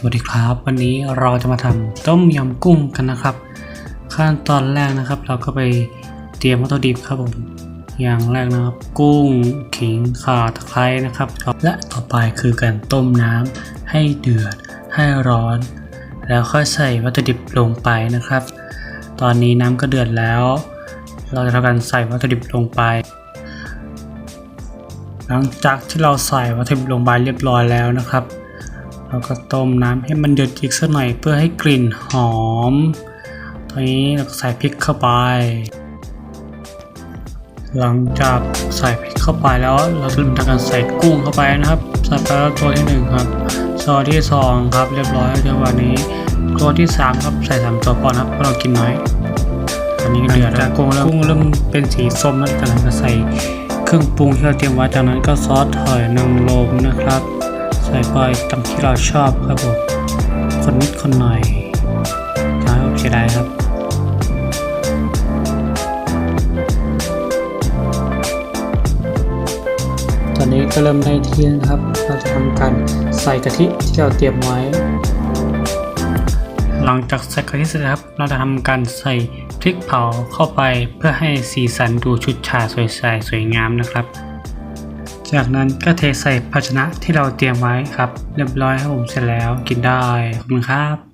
สวัสดีครับ วันนี้เราจะมาทำต้มยำกุ้งกันนะครับ ขั้นตอนแรกนะครับ เราก็ไปเตรียมวัตถุดิบครับผมอย่างแรกนะครับ กุ้งขิงข่าตะไคร้นะครับ และต่อไปคือการต้มน้ำให้เดือดให้ร้อน แล้วค่อยใส่วัตถุดิบลงไปนะครับ ตอนนี้น้ำก็เดือดแล้ว เราจะทำการใส่วัตถุดิบลงไปหลังจากที่เราใส่วัตถุดิบลงไปเรียบร้อยแล้วนะครับ เราก็ต้มน้ำให้มันเดือดอีกสักหน่อยเพื่อให้กลิ่นหอม ตอนนี้เราก็ใส่พริกเข้าไป หลังจากใส่พริกเข้าไปแล้วเราจะทำการใส่กุ้งเข้าไปนะครับใส่ไปแล้วตัวที่หนึ่งครับตัวที่สองครับเรียบร้อยจังหวะนี้ ตัวที่สามครับใส่สามตัวก่อนครับเพราะเรากินน้อยตอนนี้ก็เดือดแล้วกุ้งเริ่มกุ้งเริ่มเป็นสีส้มแล้วจากนั้นก็ใส่เครื่องปรุงที่เราเตรียมไว้จากนั้นก็ซอสหอยนางรมนะครับ ใส่ไปตามที่เราชอบครับผมคนนิดคนหน่อยจะให้โอเคได้ครับตอนนี้ก็เริ่มได้ที่นะครับ เราจะทำการใส่กะทิที่เราเตรียมไว้ หลังจากใส่กะทิเสร็จครับ เราจะทำการใส่พริกเผาเข้าไปเพื่อให้สีสันดูชุดฉาดสวยใสสวยงามนะครับ จากนั้นก็เทใส่ภาชนะที่เราเตรียมไว้ครับ เรียบร้อยครับผมเสร็จแล้วกินได้ขอบคุณครับ